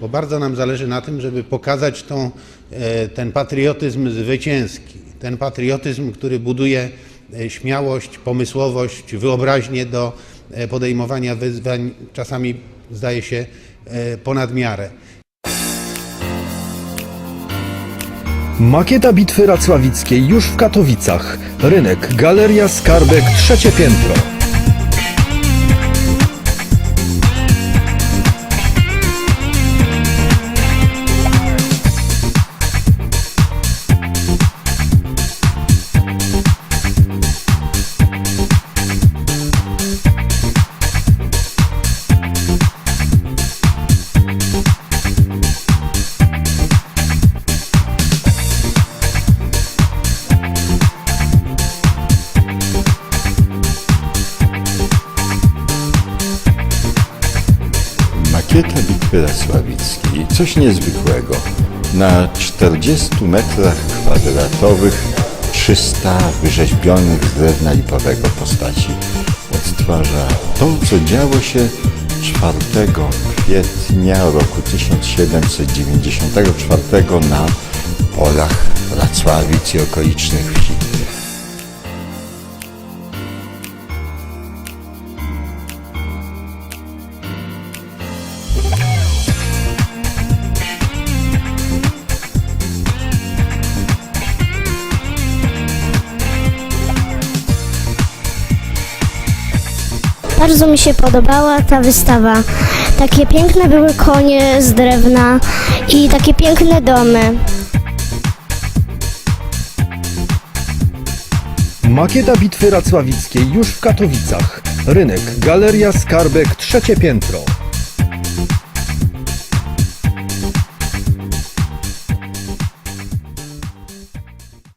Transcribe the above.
bo bardzo nam zależy na tym, żeby pokazać tą, e, ten patriotyzm zwycięski, ten patriotyzm, który buduje e, śmiałość, pomysłowość, wyobraźnię do e, podejmowania wyzwań, czasami zdaje się ponad miarę. Makieta bitwy racławickiej już w Katowicach. Rynek, Galeria Skarbek, trzecie piętro. Makieta Bitwy Rasławickiej. Coś niezwykłego. Na 40 metrach kwadratowych 300 wyrzeźbionych z drewna lipowego postaci odtwarza to, co działo się 4 kwietnia roku 1794 na polach Racławic i okolicznych wsi. Bardzo mi się podobała ta wystawa. Takie piękne były konie z drewna i takie piękne domy. Makieta bitwy racławickiej już w Katowicach. Rynek, Galeria Skarbek, trzecie piętro.